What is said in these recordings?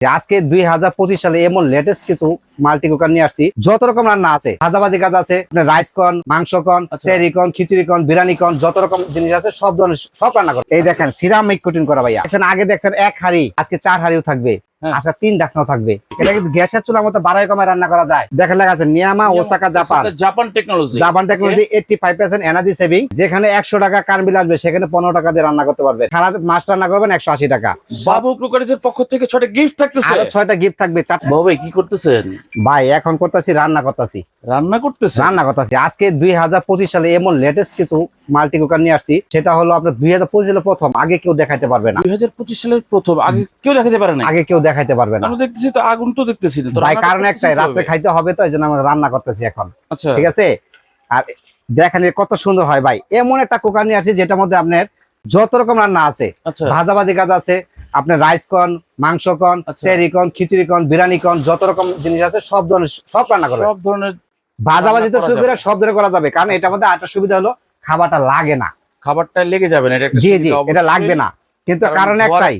আজকে দুই হাজার পঁচিশ সালে এমন লেটেস্ট কিছু মাল্টি কুকার নিয়ে আসছি যত রকম রান্না আছে ভাজাভাজি কাজ আছে রাইস কন মাংস কন। তেরি কন খিচুড়ি কন বিরিয়ানি কন যত রকম জিনিস আছে সব ধরনের সব রান্না করে এই দেখেন সিরামিক কোটিং করা ভাইয়া আগে দেখছেন এক হাড়ি আজকে চার হাড়িও থাকবে হ্যাঁ। আজকে তিন ডাকনাও থাকবে। এটা কিন্তু গ্যাসের চুলার মতো বাড়াই কমায় রান্না করা যায়। দেখেন লেখা আছে Niyama Osaka Japan. Japan technology Japan technology eighty five percent energy saving যেখানে একশো টাকা কান বিল আসবে সেখানে পনেরো টাকা দিয়ে রান্না করতে পারবে। সারা মাস রান্না করবেন একশো আশি টাকা। বাবু ক্রুকারেজের পক্ষ থেকে ছটা গিফট থাকতেছে। আরও ছয়টা গিফট থাকবে বাবু ভাই কি করতেছেন? ভাই এখন করতেছি রান্না করতেছি। রান্না করতেছেন? রান্না করতেছি। আজকে দুই হাজার পঁচিশ সালে এমন লেটেস্ট কিছু মাল্টি কুকার নিয়ে আসছি সেটা হলো আপনার দুই হাজার পঁচিশ সালে প্রথম আগে কেউ দেখাইতে পারবে না। দুই হাজার পঁচিশ সালের প্রথম আগে কেউ দেখাতে পারে না আগে কেউ দেখাইতে পারবে না। আমরা দেখতেছি তো আগুন তো দেখতেছি না, তো ভাই কারণ একটাই কীভাবে? খাইতে হবে তো এই জন্য আমরা রান্না করতেছি এখন। আচ্ছা। ঠিক আছে? আর দেখেন কত সুন্দর হয় ভাই। এমন একটা কুকার নিয়ে আসছি যেটার মধ্যে আপনার যত রকম রান্না আছে আচ্ছা। ভাজাভাজি কাজ আছে আপনার রাইস কন মাংস কন আচ্ছা। তেরি কন খিচুড়ি কন বিরিয়ানি কন যত রকম জিনিস আছে সব ধরনের সব রান্না করবে। সব ধরনের ভাজাভাজি তো শুরু করে সব ধরনের করা যাবে কারণ এটার মধ্যে একটা সুবিধা হলো খাবারটা লাগে না। খাবারটা লেগে যাবে না এটা জি জি এটা লাগবে না। কিন্তু কারণ একটাই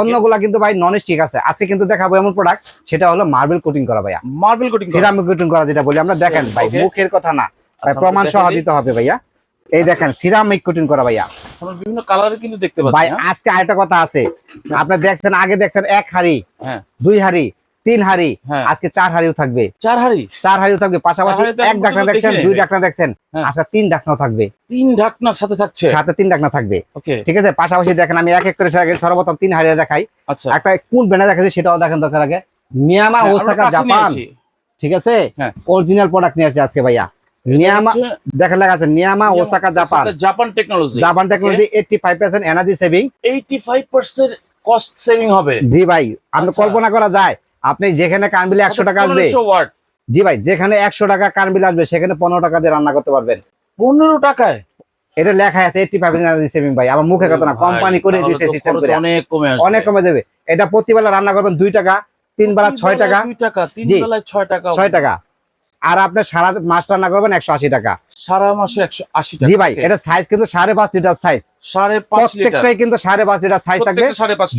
অন্যগুলা কিন্তু ভাই নন ঠিক আছে। আজকে কিন্তু দেখাবো এমন প্রোডাক্ট সেটা হলো মার্বেল কোটিং করা ভাইয়া। মার্বেল কোটিং সিরামিক কোটিং করা যেটা বলি আমরা দেখেন ভাই মুখের কথা না। ভাই আচ্ছা, প্রমাণ সহ দিতে হবে ভাইয়া। এই দেখেন সিরামিক কোটিং করা ভাইয়া। বিভিন্ন কালারে কিন্তু দেখতে ভাই পাচ্ছি হ্যাঁ? আজকে আরেকটা কথা আছে। আপনি দেখছেন আগে দেখছেন এক হাড়ি হ্যাঁ। দুই হাড়ি তিন হাড়ি হ্যাঁ। আজকে চার হাড়িও থাকবে। চার হাড়ি? চার হাড়িও থাকবে পাশাপাশি হাঁড়ি এক ডাকনা দেখছেন দুই ডাকনা দেখছেন হ্যাঁ। আচ্ছা তিন ডাকনাও থাকবে। তিন ঢাকনার সাথে থাকছে? সাথে তিন ডাকনা থাকবে। ঠিক আছে পাশাপাশি দেখেন আমি এক এক করে সর্বপ্রথম তিন হাড়িয়ে দেখাই। আচ্ছা। একটা কোন ব্র্যান্ডে দেখাচ্ছি সেটাও দেখেন দরকার আগে। নিয়ামা হ্যাঁ, ওসাকা জাপান। ঠিক আছে? হ্যাঁ। অরিজিনাল প্রোডাক্ট নিয়ে আসছি আজকে ভাইয়া। নিয়ামা হচ্ছে দেখেন আছে Niyama Osaka Japan Japan. Technology Japan technology eighty five percent energy saving eighty five percent cost saving হবে। জি ভাই আপনি আচ্ছা। কল্পনা করা যায়। আপনি যেখানে কান বিলে একশো টাকা আসবে জি ভাই যেখানে একশো টাকা কান বিল আসবে সেখানে পনেরো টাকা দিয়ে রান্না করতে পারবেন। পনেরো টাকায়? এটা লেখা আছে ফাইভ এনার্জি সেভিং ভাই আমার মুখে কথা না কোম্পানি করে দিয়েছে সিস্টেম করে। অনেক কমে আসবে। অনেক কমে যাবে। এটা প্রতিবেলা রান্না করবেন দুই টাকা তিন বেলা ছয় টাকা। তিন জি। বেলায় ছয় টাকা ছয় টাকা। আর আপনার সারা মাস রান্না করবেন একশো আশি টাকা। সারা মাসে একশো আশি টাকা জি ভাই এটা সাইজ কিন্তু সাড়ে পাঁচ লিটার সাইজ সাড়ে পাঁচ প্রত্যেকটাই কিন্তু সাড়ে পাঁচ লিটার সাইজ থাকবে।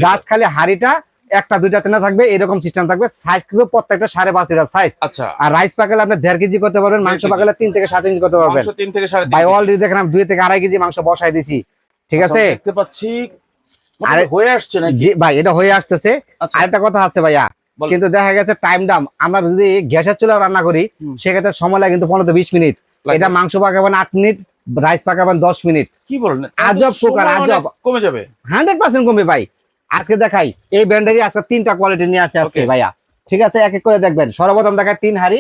জাস্ট খালি হাড়িটা একটা দুইটা তিনটা থাকবে এরকম সিস্টেম থাকবে। সাইজ কিন্তু প্রত্যেকটা সাড়ে পাঁচ লিটার সাইজ আচ্ছা। আর রাইস পাকালে আপনি দেড় কেজি করতে পারবেন মাংস। পাকালে তিন থেকে সাত ইঞ্চি করতে পারবেন। তিন থেকে সাড়ে ভাই অলরেডি দেখেন আমি দুই থেকে আড়াই কেজি মাংস বসাই দিছি। ঠিক আচ্ছা, আছে দেখতে পাচ্ছি। আরে- আরে হয়ে আসছে জি ভাই এটা হয়ে আসতেছে। আচ্ছা। আরেকটা কথা আছে ভাইয়া। কিন্তু দেখা গেছে টাইম দাম আমরা যদি গ্যাসের চুলা রান্না করি সেক্ষেত্রে সময় লাগে কিন্তু পনেরো বিশ মিনিট। এটা মাংস পাকাবেন আট মিনিট রাইস পাকাবেন দশ মিনিট। কি বলেন? আজব কুকার, আজব। কমে যাবে। হান্ড্রেড পার্সেন্ট কমবে ভাই। আজকে দেখাই এই ব্র্যান্ডেরই আজকে তিনটা কোয়ালিটি নিয়ে আসছে আজকে ভাইয়া। ঠিক আছে এক এক করে দেখবেন। সর্বপ্রথম দেখায় তিন হাড়ি।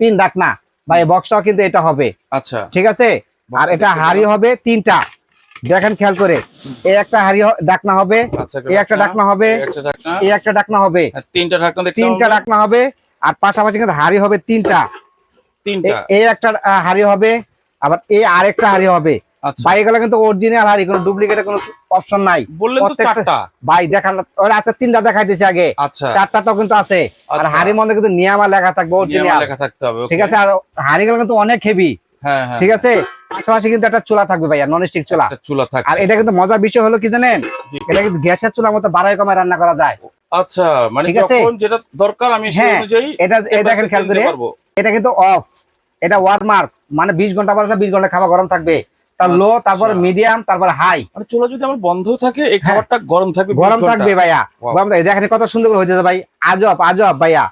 তিন ডাকনা ভাই বক্সটাও কিন্তু এটা হবে। আচ্ছা। ঠিক আছে? আর এটা হাড়ি হবে তিনটা। দেখেন খেয়াল করে। এই একটা হাড়ি ডাকনা হবে। আচ্ছা এই একটা ডাকনা হবে। এই একটা ডাকনা হবে। আর তিনটা দেখতে তিনটা ডাকনা হবে। আর পাশাপাশি কিন্তু হাড়ি হবে তিনটা। তিনটা। এই একটা হাড়ি হবে। আবার এই আরেকটা হাড়ি হবে। ভাই এগুলো কিন্তু অরিজিনাল হাড়ি কোনো ডুপ্লিকেটের কোনো অপশন নাই। বললেন তো চারটা। ভাই দেখান ওরা আছে তিনটা দেখাই দিছে আগে। আচ্ছা। চারটাটাও কিন্তু আছে। আর আচ্ছা। হাড়ির মধ্যে কিন্তু নিয়ামা লেখা থাকবে অরিজিনাল লেখা থাকতে হবে ঠিক আছে আর হাড়িগুলো কিন্তু অনেক হেভি হ্যাঁ হ্যাঁ। ঠিক আছে? পাশাপাশি কিন্তু একটা চুলা থাকবে ভাইয়া নন স্টিক চুলা চুলা থাকছে। আর এটা কিন্তু মজার বিষয় হলো কি জানেন? এটা কিন্তু গ্যাসের চুলার মতো বাড়াই কমায় রান্না করা যায়। আচ্ছা মানে যখন যেটা দরকার আমি সেই হ্যাঁ, অনুযায়ী এটা এই দেখেন খেয়াল করে। এটা কিন্তু অফ এটা ওয়ার্মার মানে বিশ ঘণ্টা পর বিশ ঘণ্টা খাবার গরম থাকবে। তার লো তারপর আচ্ছা। মিডিয়াম তারপর হাই মানে চুলা যদি আমার বন্ধ থাকে এই হ্যাঁ। খাবারটা গরম থাকবে গরম থাকবে ভাইয়া। গরম থাকবে। দেখেন কত সুন্দর করে হইতেছে ভাই। আজব আজব ভাইয়া।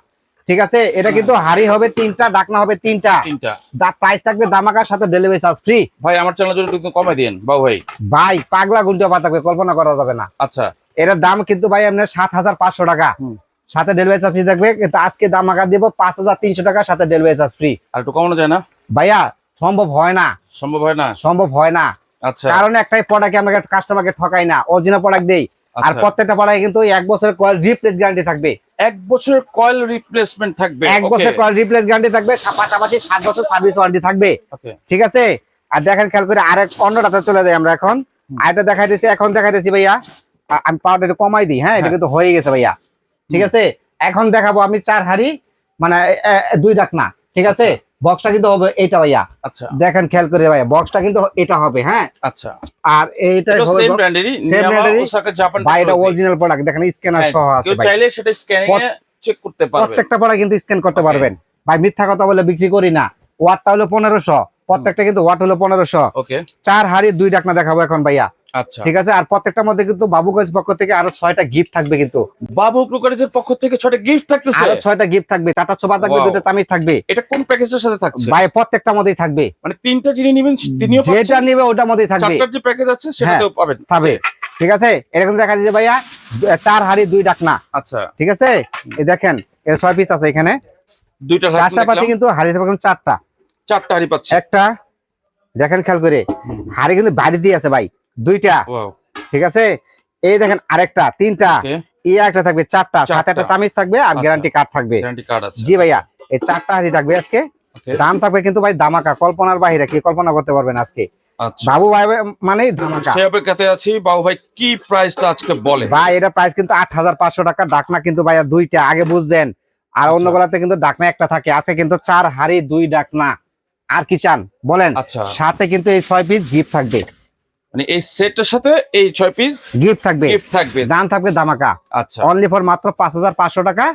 ঠিক আছে? এটা কিন্তু হাড়ি হবে তিনটা ডাকনা হবে তিনটা। তিনটা। প্রাইস থাকবে দামাকার সাথে ডেলিভারি চার্জ ফ্রি ভাই আমার চ্যানেল জন্য একটু কমাই দিন বাবু ভাই। ভাই পাগলা গুলটা পা থাকবে কল্পনা করা যাবে না। আচ্ছা। এটার দাম কিন্তু ভাই আপনার সাত হাজার পাঁচশো টাকা। সাথে ডেলিভারি চার্জ ফ্রি থাকবে। কিন্তু আজকে দাম আকার দিব পাঁচ হাজার তিনশো টাকা সাথে ডেলিভারি চার্জ ফ্রি আর একটু কমানো যায় না? ভাইয়া সম্ভব হয় না। সম্ভব হয় না? সম্ভব হয় না। আচ্ছা। কারণ একটাই প্রোডাক্ট আমরা কাস্টমারকে ঠকাই না। অরিজিনাল প্রোডাক্ট দেই। আর আচ্ছা। প্রত্যেকটা প্রোডাক্ট কিন্তু এক বছরের কয়েল রিপ্লেস গ্যারান্টি থাকবে। এক বছরের কয়েল রিপ্লেসমেন্ট থাকবে। এক বছর কয়েল রিপ্লেস গ্যারান্টি থাকবে পাশাপাশি সাত বছর সার্ভিস ওয়ারেন্টি থাকবে। ঠিক আছে? আর দেখেন খেয়াল করে আরেক অন্যটাতে চলে যাই আমরা এখন। আরেকটা দেখাই দিচ্ছি এখন দেখাই দিচ্ছি ভাইয়া। আমি পাওয়ারটা একটু কমাই দিই হ্যাঁ? এটা হ্যাঁ। কিন্তু হয়ে গেছে ভাইয়া। ঠিক আছে? এখন দেখাবো আমি চার হাড়ি মানে দুই ডাকনা। ঠিক আছে? বক্সটা কিন্তু হবে এটা ভাইয়া। আচ্ছা। দেখেন খেয়াল করে ভাইয়া বক্সটা কিন্তু এটা হবে হ্যাঁ? আচ্ছা। আর এইটা হবে সেম ব্র্যান্ডেরই নিয়ামা brand-এরই। ওসাকা জাপান ভাই এটা অরিজিনাল প্রোডাক্ট দেখেন স্ক্যানার সহ আছে কেউ চাইলে সেটা স্ক্যানিং এ চেক করতে পারবে। প্রত্যেকটা প্রোডাক্ট কিন্তু স্ক্যান করতে পারবেন। ভাই মিথ্যা কথা বলে বিক্রি করি না। ওয়াটটা হলো পনেরোশো। প্রত্যেকটা কিন্তু ওয়াট হলো পনেরোশো। ওকে চার হাড়ি দুই ডাকনা দেখাবো এখন ভাইয়া। ঠিক আছে? আর প্রত্যেকটার মধ্যে কিন্তু বাবুগঞ্জ পক্ষ থেকে আরও ছয়টা গিফট থাকবে কিন্তু। বাবু ক্রোকারিজের পক্ষ থেকে ছটা গিফট থাকতেছে? আরও ছয়টা গিফট থাকবে। চারটা ছোপা থাকবে. দুটো চামিচ থাকবে। এটা কোন প্যাকেজের সাথে থাকছে? ভাই প্রত্যেকটার মধ্যেই থাকবে। মানে তিনটা যিনি নেবেন তিনিও যেটা নিবে ওটার মধ্যেই থাকবে। চারটার যে প্যাকেজ আছে সেটাতেও পাবেন। পাবে। ঠিক আছে? এরকম দেখা যাচ্ছে ভাইয়া চার হাড়ি দুই ডাকনা। আচ্ছা। ঠিক আছে? এই দেখেন এর ছয় পিস আছে এখানে। দুইটা পাশাপাশি। কিন্তু হাড়ি থাকবে চারটা। চারটা হাড়ি পাচ্ছে। একটা দেখেন খেয়াল করে হাড়ি কিন্তু বাড়ি দিয়ে আছে ভাই। দুইটা। ঠিক আছে? এই দেখেন আরেকটা তিনটা। ওকে একটা থাকবে চারটা। সাথে একটা চামিচ থাকবে আর আচ্ছা। গ্যারান্টি কার্ড থাকবে। গ্যারান্টি কার্ড আছে। জি ভাইয়া এই চারটা হাড়ি থাকবে আজকে। দাম থাকবে কিন্তু ভাই দামাকা কল্পনার বাইরে কি কল্পনা করতে পারবেন আজকে? আচ্ছা। বাবু ভাই মানেই দামাকা সেই অপেক্ষাতে আছি। বাবু ভাই কি প্রাইসটা আজকে বলে? ভাই এটা প্রাইস কিন্তু আট হাজার পাঁচশো টাকা। ডাকনা কিন্তু ভাইয়া দুইটা আগে বুঝবেন। আর অন্য আচ্ছা। গুলাতে কিন্তু ডাকনা একটা থাকে। আছে কিন্তু চার হাড়ি দুই ডাকনা। আর কি চান? বলেন। আচ্ছা। সাথে কিন্তু এই ছয় পিস গিফট থাকবে। মানে এই সেটটার সাথে এই ছয় পিস গিফট থাকবে। গিফট থাকবে। দাম থাকবে দামাকা আচ্ছা। অনলি ফর মাত্র পাঁচ হাজার পাঁচশো টাকা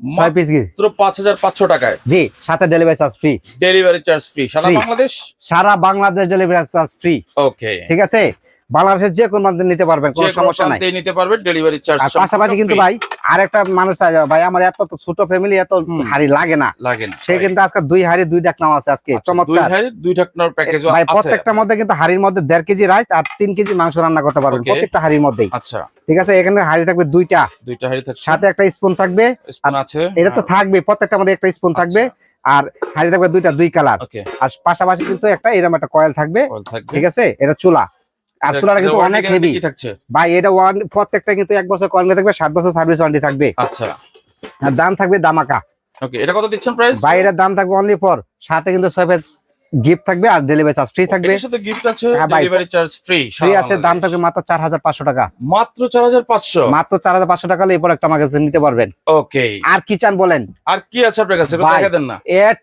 ছয় পিস গিফট মাত্র পাঁচ হাজার পাঁচশো টাকায়। জি সাথে delivery charge free delivery charge free সারা বাংলাদেশ? সারা Bangladesh delivery charge free okay ঠিক আছে? বাংলাদেশের যে কোনো মাধ্যমে নিতে পারবেন কোনো সমস্যা নাই। নিতে পারবে ডেলিভারি চার্জ আর পাশাপাশি কিন্তু ভাই আরেকটা মানুষ চাই ভাই আমার এত তো ছোট ফ্যামিলি এত। হাড়ি লাগে না। লাগে না সে কিন্তু আজকে দুই হাড়ি দুই ডাক নাও আছে আজকে আচ্ছা, দুই চমৎকার হাড়ি দুই ঢাকনার প্যাকেজ ভাই আছে। প্রত্যেকটার মধ্যে কিন্তু হাড়ির মধ্যে দেড় কেজি রাইস আর তিন কেজি মাংস রান্না করতে পারবেন প্রত্যেকটা হাড়ির মধ্যেই। আচ্ছা। ঠিক আছে এখানে হাড়ি থাকবে দুইটা। দুইটা হাড়ি থাকছে। সাথে একটা স্পুন থাকবে। স্পুন আছে। এটা তো থাকবে প্রত্যেকটার মধ্যে একটা স্পুন থাকবে। আর হাড়ি থাকবে দুইটা দুই কালার আর পাশাপাশি কিন্তু একটা এরকম একটা কয়েল থাকবে। ঠিক আছে এটা চুলা। আর এটা- কিন্তু অনেক হেভি ভাই এটা ওয়ান প্রত্যেকটা কিন্তু এক বছর কয়েল থাকবে সাত বছর সার্ভিস ওয়ারেন্টি থাকবে। আচ্ছা। আর দাম থাকবে দামাকা। ওকে এটা কত দিচ্ছেন প্রাইস ভাই এটার দাম থাকবে অনলি ফর সাথে কিন্তু ছয় গিফট থাকবে আর ডেলিভারি চার্জ ফ্রি থাকবে। এর সাথে গিফট আছে ডেলিভারি চার্জ ফ্রি ফ্রি আছে দাম থাকবে মাত্র চার হাজার পাঁচশো টাকা। মাত্র 4500 মাত্র চার হাজার পাঁচশো টাকা হলে এই প্রোডাক্ট আমার কাছে নিতে পারবেন। ওকে। আর কি চান বলেন? আর কি আছে আপনার কাছে? দেখা দেন না।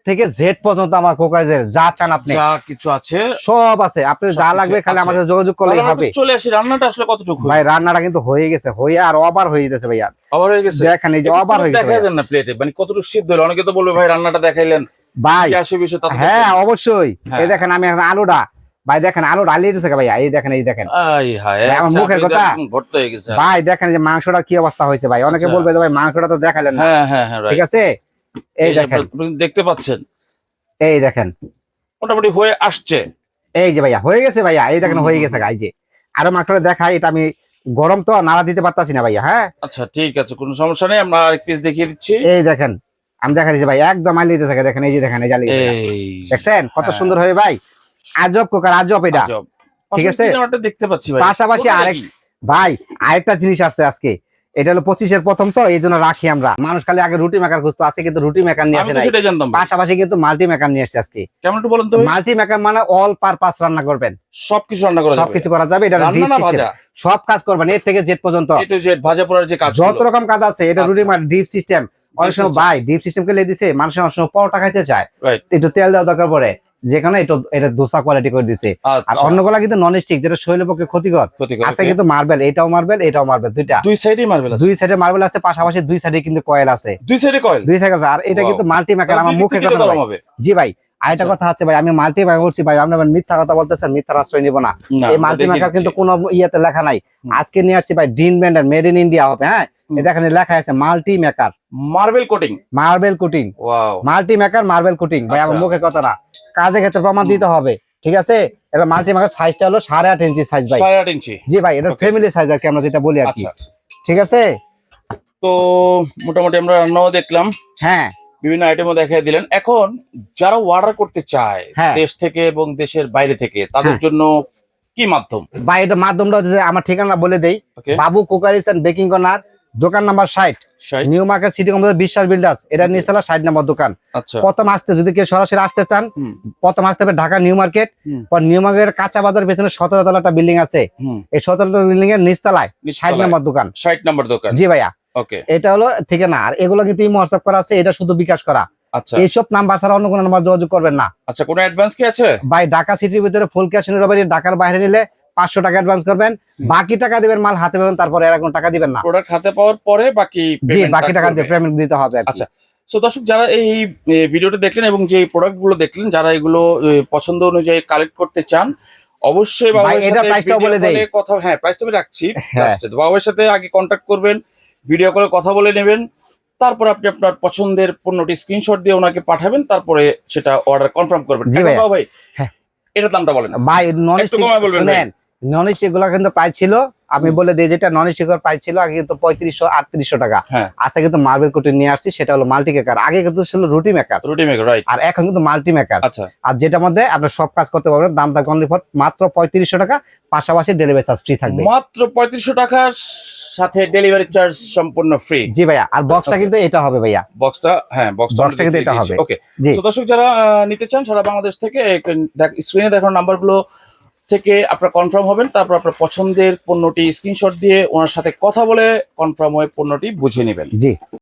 থেকে জেড পর্যন্ত আমার কোকাইজের যা চান আপনি। যা কিছু আছে সব আছে। আপনি যা লাগবে খালি। আমাদের যোগাযোগ করলেই হবে। চলে আসি রান্নাটা আসলে কতটুকু? ভাই রান্নাটা কিন্তু হয়ে গেছে হয়ে আর অবার হয়ে গেছে ভাইয়া। আবার হয়ে গেছে? দেখেন এই যে অবার হয়ে গেছে দেখাই দেন না প্লেটে মানে কতটুকু সিদ্ধ হলো? অনেকে তো বলবে ভাই রান্নাটা দেখাইলেন। ভাই হ্যাঁ অবশ্যই। হ্যাঁ। এই দেখেন আমি এখন আলুটা ভাই দেখেন আলু ডালিয়ে দিতেছে ভাইয়া এই দেখেন এই দেখেন। হায় ভাই, আমার আচ্ছা, মুখের কথা। হয়ে ভাই দেখেন যে মাংসটা কি অবস্থা হয়েছে ভাই অনেকে আচ্ছা। বলবে ভাই মাংসটা তো দেখালেন না। হ্যাঁ হ্যাঁ হ্যাঁ ঠিক আছে? এই দেখেন। দেখতে পাচ্ছেন। এই দেখেন। মোটামুটি হয়ে আসছে। এই যে ভাইয়া হয়ে গেছে ভাইয়া এই দেখেন হয়ে গেছে এই যে। আরও মাংসটা দেখাই এটা আমি গরম তো নাড়া দিতে পারতাছি না ভাইয়া হ্যাঁ? আচ্ছা ঠিক আছে কোনো সমস্যা নেই আমরা আরেক পিস দেখিয়ে দিচ্ছি। এই দেখেন আমি দেখা দিচ্ছি ভাই একদম আলিয়ে দিতেছে দেখেন এই যে দেখেন এই জালি দেখছেন? কত হ্যাঁ। সুন্দর হবে ভাই। আজব কুকার আজব এটা। ঠিক আছে? দেখতে পাচ্ছি ভাই। পাশাপাশি আরেক- ভাই আরেকটা জিনিস আছে আজকে। এটা হলো পঁচিশের প্রথম তো এই জন্য রাখি আমরা। মানুষ খালি আগে রুটি মেকার খুঁজতো আছে কিন্তু রুটি মেকার নিয়ে আসে নাই। পাশাপাশি কিন্তু মাল্টি মেকার নিয়ে আসছে আজকে। কেমন একটু বলেন তো মাল্টি মেকার মানে অল পারপাস রান্না করবেন। সবকিছু রান্না করা যাবে। সবকিছু করা যাবে এটা রান্না না ভাজা? সব কাজ করবেন এর থেকে জেড পর্যন্ত। এ টু জেড ভাজা পোড়ার যে কাজ যত রকম কাজ আছে এটা আচ্ছা। রুটি ডিপ সিস্টেম অনেক সময়। ভাই ডিপ সিস্টেম কে দিছে মানুষের অনেক সময় পরোটা খাইতে চায়। একটু তেল দেওয়া দরকার পড়ে যেখানে এটা এটা দোসা কোয়ালিটি করে দিছে। আর অন্য অন্যগুলা কিন্তু নন স্টিক যেটা শরীরের পক্ষে ক্ষতিকর। আছে কিন্তু মার্বেল এটাও মার্বেল এটাও মার্বেল দুইটা। দুই সাইডে মার্বেল আছে। দুই সাইডে মার্বেল আছে পাশাপাশি দুই সাইডে কিন্তু কয়েল আছে। দুই সাইডে কয়েল দুই সাইডে আর এটা কিন্তু মাল্টি মেকার আমার মুখে কথা জি ভাই আরেকটা আচ্ছা। কথা আছে ভাই আমি মাল্টি মেকার করছি ভাই আপনি আবার মিথ্যা কথা বলতেছেন মিথ্যার আশ্রয় নিব না। এই মাল্টি মেকার কিন্তু কোনো ইয়েতে লেখা নাই। আজকে নিয়ে আসছি ভাই ডিন ব্র্যান্ডের মেড ইন ইন্ডিয়া হবে হ্যাঁ? এটা এখানে লেখা আছে multi maker marble coating marble coating wow multi maker marble coating ভাই আমার আচ্ছা। মুখে কথা না। কাজে ক্ষেত্রে প্রমাণ দিতে হবে ঠিক আছে? এটা মাল্টি মেকার সাইজটা হলো সাড়ে আট ইঞ্চি সাইজ ভাই। সাড়ে আট ইঞ্চি জি ভাই এটা ফ্যামিলি সাইজ আর কি আমরা যেটা বলি আর কি। আচ্ছা। ঠিক আছে? তো মোটামুটি আমরা রান্নাও দেখলাম। হ্যাঁ। বিভিন্ন আইটেমও দেখাই দিলেন। এখন যারা অর্ডার করতে চায় হ্যাঁ। দেশ থেকে এবং দেশের বাইরে থেকে তাদের হ্যাঁ। জন্য কি মাধ্যম? ভাই এটা মাধ্যমটা হচ্ছে আমার ঠিকানা বলে দেই। Babu cookeries and baking corner দোকান নাম্বার ষাট। New market city complex Biswas builders. এটা. নিচতলা ষাট নম্বর দোকান। আচ্ছা। প্রথম আসতে যদি কেউ সরাসরি আসতে চান প্রথম আসতে হবে ঢাকা নিউ মার্কেট। পর নিউ মার্কেটের কাঁচা বাজার পেছনে সতেরো তলা একটা বিল্ডিং আছে। এই সতেরো তলা বিল্ডিং এর নিচতলায়। ষাট নাম্বার দোকান। ষাট নম্বর দোকান। জি ভাইয়া। ওকে এটা হলো ঠিকানা আর এগুলো কিন্তু ইমো হোয়াটসঅ্যাপ করা আছে এটা শুধু বিকাশ করা। আচ্ছা। এইসব নাম্বার ছাড়া অন্য কোনো নাম্বার যোগাযোগ করবেন না। আচ্ছা কোনো অ্যাডভান্স কি আছে? ভাই ঢাকা সিটির ভিতরে ফুল ক্যাশ নিলে বাড়ি ঢাকার বাইরে নিলে পাঁচশো টাকা অ্যাডভান্স করবেন। বাকি টাকা দিবেন মাল হাতে পাবেন তারপরে আর কোনো টাকা দিবেন না। প্রোডাক্ট হাতে পাওয়ার পরে বাকি জি বাকি টাকা করবে। পেমেন্ট দিতে হবে আচ্ছা। সো দর্শক যারা এই ভিডিওটা দেখলেন এবং যে প্রোডাক্টগুলো দেখলেন যারা এগুলো পছন্দ অনুযায়ী কালেক্ট করতে চান অবশ্যই বলে দেই। কথা হ্যাঁ প্রাইসটা আমি রাখছি। হ্যাঁ। বাবার সাথে আগে কন্ট্যাক্ট করবেন ভিডিও কলে কথা বলে নেবেন। তারপর আপনি আপনার পছন্দের পণ্যটি স্ক্রিনশট দিয়ে ওনাকে পাঠাবেন তারপরে সেটা অর্ডার কনফার্ম করবেন। ভাই? হ্যাঁ। এটার দামটা বলেন। ভাই নন একটু কমায় বলবেন নন স্টিকগুলো কিন্তু প্রাইস ছিল আমি বলে দিই যেটা নন স্টিক প্রাইস ছিল আগে কিন্তু পঁয়ত্রিশশো আটত্রিশশো টাকা। হ্যাঁ। আজকে কিন্তু মার্বেল কোটিং নিয়ে আসছি সেটা হলো মাল্টি মেকার আগে কিন্তু ছিল রুটি মেকার রুটি মেকার রাইট আর এখন কিন্তু মাল্টি মেকার আচ্ছা। আর যেটার মধ্যে আপনি সব কাজ করতে পারবেন দাম থাকবে অনলি ফর মাত্র পঁয়ত্রিশশো টাকা পাশাপাশি ডেলিভারি চার্জ ফ্রি থাকবে। মাত্র পঁয়ত্রিশশো টাকার সাথে ডেলিভারি চার্জ সম্পূর্ণ ফ্রি জি ভাইয়া আর বক্সটা কিন্তু এটা হবে ভাইয়া। বক্সটা হ্যাঁ বক্সটা কিন্তু এটা হবে। ওকে তো দর্শক যারা নিতে চান সারা বাংলাদেশ থেকে স্ক্রিনে দেখানো নাম্বারগুলো থেকে আপনারা কনফার্ম হবেন তারপর আপনার পছন্দের পণ্যটি স্ক্রিনশট দিয়ে ওনার সাথে কথা বলে কনফার্ম হয়ে পণ্যটি বুঝে নেবেন। জি।